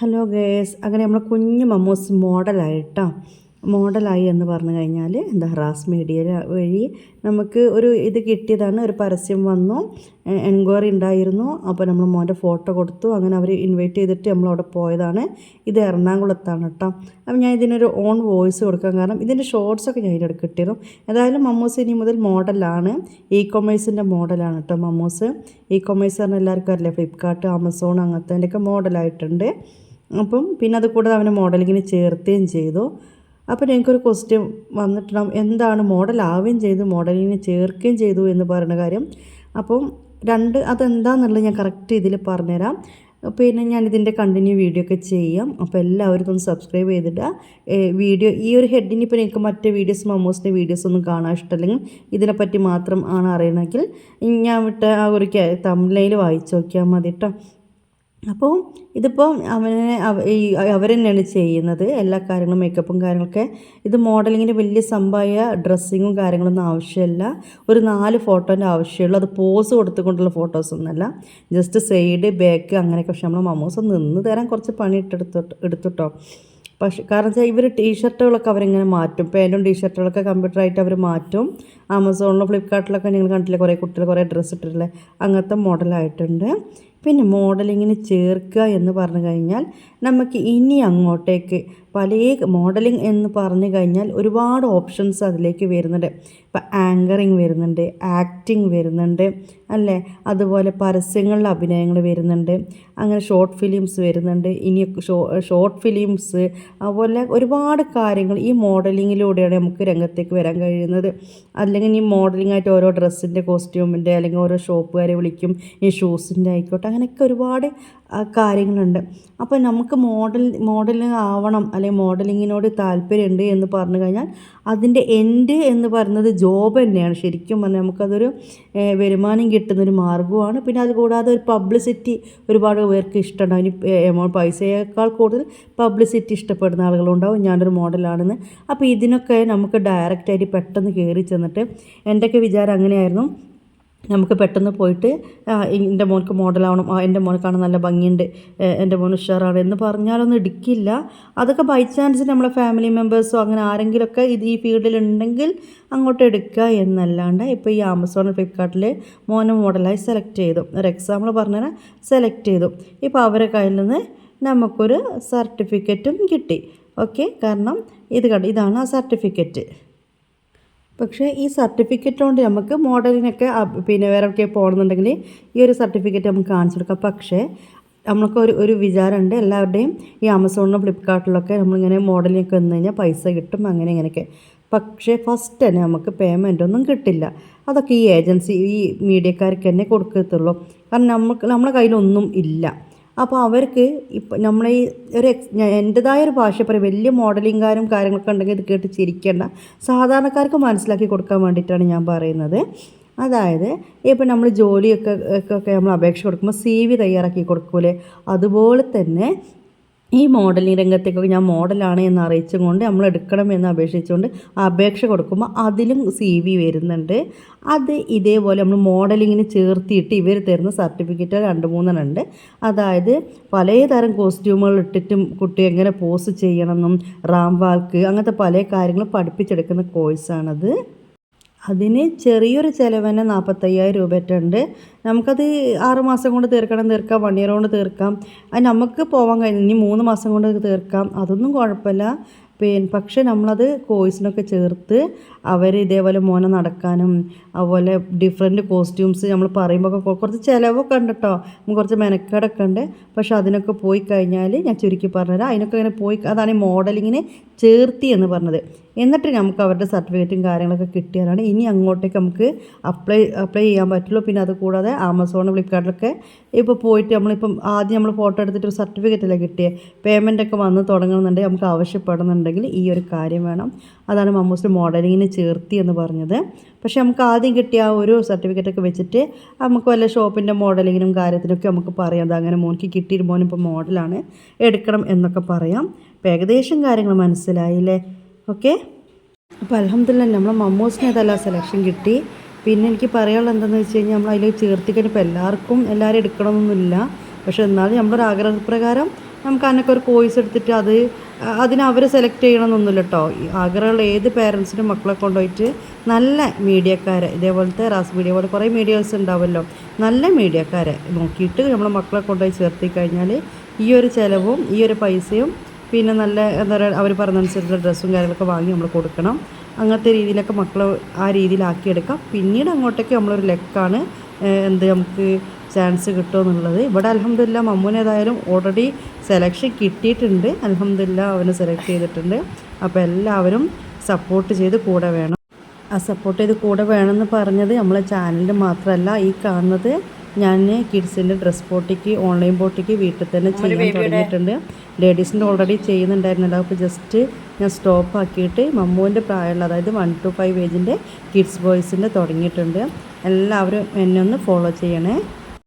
Hello guys അങ്ങനെ നമ്മൾ കുഞ്ഞു മമ്മൂസ് മോഡലായിട്ടോ. മോഡലായി എന്ന് പറഞ്ഞു കഴിഞ്ഞാൽ എന്താ റാസ് മീഡിയ വഴി നമുക്ക് ഒരു ഇത് കിട്ടിയതാണ് ഒരു പരസ്യം വന്നു എൻക്വയറി ഉണ്ടായിരുന്നു. അപ്പോൾ നമ്മൾ മോന്റെ ഫോട്ടോ കൊടുത്തു അങ്ങനെ അവർ ഇൻവൈറ്റ് ചെയ്തിട്ട് നമ്മളവിടെ പോയതാണ്. ഇത് എറണാകുളത്താണ് കേട്ടോ. അപ്പം ഞാൻ ഇതിനൊരു ഓൺ വോയിസ് കൊടുക്കാൻ കാരണം ഇതിന്റെ ഷോർട്സൊക്കെ ഞാൻ ഇതിന്റെ കിട്ടിയിരുന്നു. ഏതായാലും മമ്മൂസ് ഇനി മുതൽ മോഡലാണ് ഇ കൊമേഴ്സിന്റെ മോഡലാണ് കേട്ടോ മമ്മൂസ്. ഇ കൊമേഴ്സ് പറഞ്ഞാൽ എല്ലാവർക്കും അറിയില്ല ഫ്ലിപ്കാർട്ട് ആമസോൺ അങ്ങനത്തെ മോഡലായിട്ടുണ്ട്. അപ്പം പിന്നെ അത് കൂടാതെ അവനെ മോഡലിങ്ങിന് ചേർത്തുകയും ചെയ്തു. അപ്പോൾ ഞങ്ങൾക്കൊരു ക്വസ്റ്റ്യൻ വന്നിട്ടുണ്ടാവും എന്താണ് മോഡൽ ആവുകയും ചെയ്തു മോഡലിങ്ങിന് ചേർക്കുകയും ചെയ്തു എന്ന് പറയുന്ന കാര്യം. അപ്പം രണ്ട് അതെന്താണെന്നുള്ളത് ഞാൻ കറക്റ്റ് ഇതിൽ പറഞ്ഞുതരാം. പിന്നെ ഞാൻ ഇതിന്റെ കണ്ടിന്യൂ വീഡിയോ ഒക്കെ ചെയ്യാം. അപ്പോൾ എല്ലാവരും ഒന്ന് സബ്സ്ക്രൈബ് ചെയ്തിട്ട് വീഡിയോ ഈ ഒരു ഹെഡിന് ഇപ്പോൾ നിങ്ങൾക്ക് മറ്റേ വീഡിയോസ് മമ്മൂസിന്റെ വീഡിയോസ് ഒന്നും കാണാൻ ഇഷ്ടമല്ലെങ്കിൽ ഇതിനെപ്പറ്റി മാത്രം ആണ് അറിയണമെങ്കിൽ ഞാൻ വിട്ട ആ ഒരു തമിഴിൽ വായിച്ചു നോക്കിയാൽ മതി കേട്ടോ അപ്പോൾ ഇതിപ്പോൾ അവനെ അവർ തന്നെയാണ് ചെയ്യുന്നത്? എല്ലാ കാര്യങ്ങളും മേക്കപ്പും കാര്യങ്ങളൊക്കെ. ഇത് മോഡലിങ്ങിന് വലിയ സംഭവമായ ഡ്രസ്സിങ്ങും കാര്യങ്ങളൊന്നും ആവശ്യമില്ല. ഒരു നാല് ഫോട്ടോന്റെ ആവശ്യമുള്ളൂ. അത് പോസ് കൊടുത്തുകൊണ്ടുള്ള ഫോട്ടോസൊന്നുമല്ല ജസ്റ്റ് സൈഡ് ബാക്ക് അങ്ങനെയൊക്കെ. പക്ഷെ നമ്മൾ മമ്മൂസ് നിന്ന് തരാൻ കുറച്ച് പണി ഇട്ടെടുത്തോട്ട് എടുത്തുട്ടോ. പക്ഷേ കാരണം വെച്ചാൽ ഇവർ ടീഷർട്ടുകളൊക്കെ അവരിങ്ങനെ മാറ്റും. പാന്റും ടീഷർട്ടുകളൊക്കെ കമ്പ്യൂട്ടറായിട്ട് അവർ മാറ്റും. ആമസോണിലോ ഫ്ലിപ്കാർട്ടിലൊക്കെ നിങ്ങൾ കണ്ടില്ലേ കുറേ കുട്ടികൾ കുറേ ഡ്രസ്സ് ഇട്ടിട്ടില്ലേ അങ്ങനത്തെ മോഡലായിട്ടുണ്ട് പിന്നെ മോഡലിങ്ങിന് ചേർക്കുക എന്ന് പറഞ്ഞു കഴിഞ്ഞാൽ നമുക്ക് ഇനി അങ്ങോട്ടേക്ക് പല മോഡലിംഗ് എന്ന് പറഞ്ഞു കഴിഞ്ഞാൽ ഒരുപാട് ഓപ്ഷൻസ് അതിലേക്ക് വരുന്നുണ്ട്. ഇപ്പം ആങ്കറിങ് വരുന്നുണ്ട് ആക്ടിങ് വരുന്നുണ്ട് അല്ലേ? അതുപോലെ പരസ്യങ്ങളിൽ അഭിനയങ്ങൾ വരുന്നുണ്ട് അങ്ങനെ ഷോർട്ട് ഫിലിംസ് വരുന്നുണ്ട് ഇനി ഷോർട്ട് ഫിലിംസ് അതുപോലെ ഒരുപാട് കാര്യങ്ങൾ ഈ മോഡലിങ്ങിലൂടെയാണ് നമുക്ക് രംഗത്തേക്ക് വരാൻ കഴിയുന്നത്. അല്ലെങ്കിൽ ഈ മോഡലിംഗ് ആയിട്ട് ഓരോ ഡ്രസ്സിന്റെ കോസ്റ്റ്യൂമിന്റെ അല്ലെങ്കിൽ ഓരോ ഷോപ്പുകാരെ വിളിക്കും ഈ ഷൂസിന്റെ ആയിക്കോട്ടെ അങ്ങനെയൊക്കെ ഒരുപാട് കാര്യങ്ങളുണ്ട്. അപ്പോൾ നമുക്ക് മോഡൽ മോഡലിംഗ് ആവണം അല്ലെങ്കിൽ മോഡലിങ്ങിനോട് താല്പര്യമുണ്ട് എന്ന് പറഞ്ഞു കഴിഞ്ഞാൽ അതിന്റെ എൻഡ് എന്ന് പറയുന്നത് ജോബ് തന്നെയാണ്. ശരിക്കും പറഞ്ഞാൽ നമുക്കതൊരു വരുമാനം കിട്ടുന്നൊരു മാർഗമാണ് പിന്നെ അതുകൂടാതെ ഒരു പബ്ലിസിറ്റി ഒരുപാട് പേർക്ക് ഇഷ്ടമുണ്ടാവും. എമൗണ്ട് പൈസയേക്കാൾ കൂടുതൽ പബ്ലിസിറ്റി ഇഷ്ടപ്പെടുന്ന ആളുകളുണ്ടാവും. ഞാനൊരു മോഡലാണെന്ന്. അപ്പോൾ ഇതിനൊക്കെ നമുക്ക് ഡയറക്റ്റായിട്ട് പെട്ടെന്ന് കയറി ചെന്നിട്ട് എന്റെയൊക്കെ വിചാരം അങ്ങനെയായിരുന്നു. നമുക്ക് പെട്ടെന്ന് പോയിട്ട് എന്റെ മോൾക്ക് മോഡലാവണം എന്റെ മോനക്കാണ് നല്ല ഭംഗിയുണ്ട് എന്റെ മോൻ ഉഷാറാണ് എന്ന് പറഞ്ഞാലൊന്നും എടുക്കില്ല അതൊക്കെ ബൈ ചാൻസ് നമ്മളെ ഫാമിലി മെമ്പേഴ്സോ അങ്ങനെ ആരെങ്കിലുമൊക്കെ ഇത് ഈ ഫീൽഡിലുണ്ടെങ്കിൽ അങ്ങോട്ട് എടുക്കുക എന്നല്ലാണ്ട് ഇപ്പോൾ ഈ ആമസോൺ ഫ്ലിപ്കാർട്ടിൽ മോനെ മോഡലായി സെലക്ട് ചെയ്തു. ഒരു എക്സാമ്പിൾ പറഞ്ഞാൽ സെലക്ട് ചെയ്തു. ഇപ്പോൾ അവരെ കയ്യിൽ നിന്ന് നമുക്കൊരു സർട്ടിഫിക്കറ്റും കിട്ടി. ഓക്കെ കാരണം ഇത് കണ്ടു? ഇതാണ് ആ സർട്ടിഫിക്കറ്റ് പക്ഷേ ഈ സർട്ടിഫിക്കറ്റ് കൊണ്ട് നമുക്ക് മോഡലിനൊക്കെ പിന്നെ വേറെ ഒക്കെ പോകണമെന്നുണ്ടെങ്കിൽ ഈ ഒരു സർട്ടിഫിക്കറ്റ് നമുക്ക് കാണിച്ചു കൊടുക്കാം. പക്ഷേ നമ്മൾക്ക് ഒരു ഒരു വിചാരമുണ്ട് എല്ലാവരുടെയും ഈ ആമസോണിലും ഫ്ലിപ്കാർട്ടിലൊക്കെ നമ്മളിങ്ങനെ മോഡലിനൊക്കെ വന്നു കഴിഞ്ഞാൽ പൈസ കിട്ടും അങ്ങനെ ഇങ്ങനെയൊക്കെ. പക്ഷേ ഫസ്റ്റ് തന്നെ നമുക്ക് പേയ്മെന്റ് ഒന്നും കിട്ടില്ല. അതൊക്കെ ഈ ഏജൻസി ഈ മീഡിയക്കാർക്ക് തന്നെ കൊടുക്കത്തുള്ളൂ. കാരണം നമുക്ക് നമ്മുടെ കയ്യിലൊന്നും ഇല്ല. അപ്പോൾ അവർക്ക് ഇപ്പം നമ്മളെ ഈ ഒരു എക്സ് എന്റെതായ ഒരു ഭാഷ പറയും. വലിയ മോഡലിംഗുകാരും കാര്യങ്ങളൊക്കെ ഉണ്ടെങ്കിൽ ഇത് കേട്ട് ചിരിക്കേണ്ട. സാധാരണക്കാർക്ക് മനസ്സിലാക്കി കൊടുക്കാൻ വേണ്ടിയിട്ടാണ് ഞാൻ പറയുന്നത്. അതായത് ഇപ്പം നമ്മൾ ജോലിയൊക്കെ ഒക്കെ നമ്മൾ അപേക്ഷ കൊടുക്കുമ്പോൾ സി വി തയ്യാറാക്കി കൊടുക്കൂലേ? അതുപോലെ തന്നെ ഈ മോഡലിംഗ് രംഗത്തേക്കൊക്കെ ഞാൻ മോഡലാണ് എന്ന് അറിയിച്ചുകൊണ്ട് നമ്മൾ എടുക്കണം എന്ന് അപേക്ഷിച്ചുകൊണ്ട് അപേക്ഷ കൊടുക്കുമ്പോൾ അതിലും സി വി വരുന്നുണ്ട്. അത് ഇതേപോലെ നമ്മൾ മോഡലിങ്ങിന് ചേർത്തിയിട്ട് ഇവർ തരുന്ന സർട്ടിഫിക്കറ്റ് രണ്ട് മൂന്നെണ്ണം ഉണ്ട് അതായത് പലതരം കോസ്റ്റ്യൂമുകൾ ഇട്ടിട്ടും കുട്ടി എങ്ങനെ പോസ് ചെയ്യണമെന്നും റാം വാക്ക് അങ്ങനത്തെ പല കാര്യങ്ങളും പഠിപ്പിച്ചെടുക്കുന്ന കോഴ്സാണത്. അതിന് ചെറിയൊരു ചിലവ് നാൽപ്പത്തയ്യായിരം രൂപയായിട്ടുണ്ട് നമുക്കത് ആറ് മാസം കൊണ്ട് തീർക്കണം തീർക്കാം. വൺ ഇയർ കൊണ്ട് തീർക്കാം. അത് നമുക്ക് പോകാൻ കഴിഞ്ഞു ഇനി മൂന്ന് മാസം കൊണ്ട് തീർക്കാം. അതൊന്നും കുഴപ്പമില്ല. പിന്നെ പക്ഷേ നമ്മളത് കോഴ്സിനൊക്കെ ചേർത്ത് അവർ ഇതേപോലെ മോനെ നടക്കാനും അതുപോലെ ഡിഫറെന്റ് കോസ്റ്റ്യൂംസ് നമ്മൾ പറയുമ്പോൾ കുറച്ച് ചിലവൊക്കെ ഉണ്ട് കേട്ടോ കുറച്ച് മെനക്കേടൊക്കെ ഉണ്ട്. പക്ഷെ അതിനൊക്കെ പോയി കഴിഞ്ഞാൽ ഞാൻ ചുരുക്കി പറഞ്ഞുതരാം. അതിനൊക്കെ ഇങ്ങനെ പോയി അതാണ് ഈ മോഡലിങ്ങിനെ ചേർത്തി എന്ന് പറഞ്ഞത്. എന്നിട്ട് നമുക്ക് അവരുടെ സർട്ടിഫിക്കറ്റും കാര്യങ്ങളൊക്കെ കിട്ടിയാലാണ് ഇനി അങ്ങോട്ടേക്ക് നമുക്ക് അപ്ലൈ അപ്ലൈ ചെയ്യാൻ പറ്റുള്ളൂ. പിന്നെ അത് കൂടാതെ ആമസോൺ ഫ്ലിപ്കാർട്ടിലൊക്കെ ഇപ്പോൾ പോയിട്ട് നമ്മളിപ്പം ആദ്യം നമ്മൾ ഫോട്ടോ എടുത്തിട്ട് ഒരു സർട്ടിഫിക്കറ്റല്ലേ കിട്ടിയേ? പേയ്മെന്റ് ഒക്കെ വന്ന് തുടങ്ങുന്നുണ്ടെങ്കിൽ നമുക്ക് ആവശ്യപ്പെടുന്നുണ്ടെങ്കിൽ ഈ ഒരു കാര്യം വേണം. അതാണ് മമ്മൂസ് മോഡലിങ്ങിന് ചേർത്തി എന്ന് പറഞ്ഞത്. പക്ഷേ നമുക്ക് ആദ്യം കിട്ടിയ ആ ഒരു സർട്ടിഫിക്കറ്റൊക്കെ വെച്ചിട്ട് നമുക്ക് വല്ല ഷോപ്പിന്റെ മോഡലിങ്ങിനും കാര്യത്തിനൊക്കെ നമുക്ക് പറയാം. അങ്ങനെ മോനിക്ക് കിട്ടിയിട്ട് മോനിപ്പോൾ മോഡലാണ് എടുക്കണം എന്നൊക്കെ പറയാം. അപ്പോൾ ഏകദേശം കാര്യങ്ങൾ മനസ്സിലായില്ലേ? ഓക്കെ അപ്പോൾ അലഹമില്ല നമ്മളെ മമ്മൂസിന് ഏതല്ല സെലക്ഷൻ കിട്ടി. പിന്നെ എനിക്ക് പറയാനുള്ളത് എന്താണെന്ന് വെച്ച് കഴിഞ്ഞാൽ നമ്മൾ അതിൽ ചേർത്തിക്കഴിഞ്ഞാൽ ഇപ്പോൾ എല്ലാവർക്കും എല്ലാവരും എടുക്കണമെന്നൊന്നുമില്ല പക്ഷെ എന്നാലും നമ്മളൊരു ആഗ്രഹപ്രകാരം നമുക്ക് അതിനൊക്കെ ഒരു കോഴ്സ് എടുത്തിട്ട് അത് അതിന് അവരെ സെലക്ട് ചെയ്യണമെന്നൊന്നുമില്ല കേട്ടോ ആഗ്രഹമുള്ള ഏത് പേരൻസിനും മക്കളെ കൊണ്ടുപോയിട്ട് നല്ല മീഡിയക്കാരെ ഇതേപോലത്തെ റാസ് മീഡിയ പോലെ കുറേ മീഡിയാസ് ഉണ്ടാവുമല്ലോ. നല്ല മീഡിയക്കാരെ നോക്കിയിട്ട് നമ്മളെ മക്കളെ കൊണ്ടുപോയി ചേർത്തി കഴിഞ്ഞാൽ ഈ ഒരു ചിലവും ഈ ഒരു പൈസയും പിന്നെ നല്ല എന്താ പറയുക അവർ പറഞ്ഞനുസരിച്ചുള്ള ഡ്രസ്സും കാര്യങ്ങളൊക്കെ വാങ്ങി നമ്മൾ കൊടുക്കണം. അങ്ങനത്തെ രീതിയിലൊക്കെ മക്കളെ ആ രീതിയിലാക്കിയെടുക്കാം. പിന്നീട് അങ്ങോട്ടേക്ക് നമ്മളൊരു ലെക്കാണ് എന്ത് നമുക്ക് ചാൻസ് കിട്ടുമെന്നുള്ളത്. ഇവിടെ അലഹമില്ല മമ്മൂനേതായാലും ഓൾറെഡി സെലക്ഷൻ കിട്ടിയിട്ടുണ്ട്. അലഹമില്ല അവനെ സെലക്ട് ചെയ്തിട്ടുണ്ട്. അപ്പോൾ എല്ലാവരും സപ്പോർട്ട് ചെയ്ത് കൂടെ വേണം. ആ സപ്പോർട്ട് ചെയ്ത് കൂടെ വേണമെന്ന് പറഞ്ഞത് നമ്മളെ ചാനലിൽ മാത്രമല്ല ഈ കാണുന്നത് ഞാൻ കിഡ്സിന്റെ ഡ്രസ് പോട്ടിക്ക് ഓൺലൈൻ പോട്ടിക്ക് വീട്ടിൽ തന്നെ ചെയ്യാൻ തുടങ്ങിയിട്ടുണ്ട്. ലേഡീസിന്റെ ഓൾറെഡി ചെയ്യുന്നുണ്ടായിരുന്നല്ലോ. അപ്പോൾ ജസ്റ്റ് ഞാൻ സ്റ്റോപ്പ് ആക്കിയിട്ട് മമ്മൂവിന്റെ പ്രായമുള്ള അതായത് വൺ ടു ഫൈവ് ഏജിന്റെ കിഡ്സ് ബോയ്സിന്റെ തുടങ്ങിയിട്ടുണ്ട്. എല്ലാവരും എന്നെ ഒന്ന് ഫോളോ ചെയ്യണേ.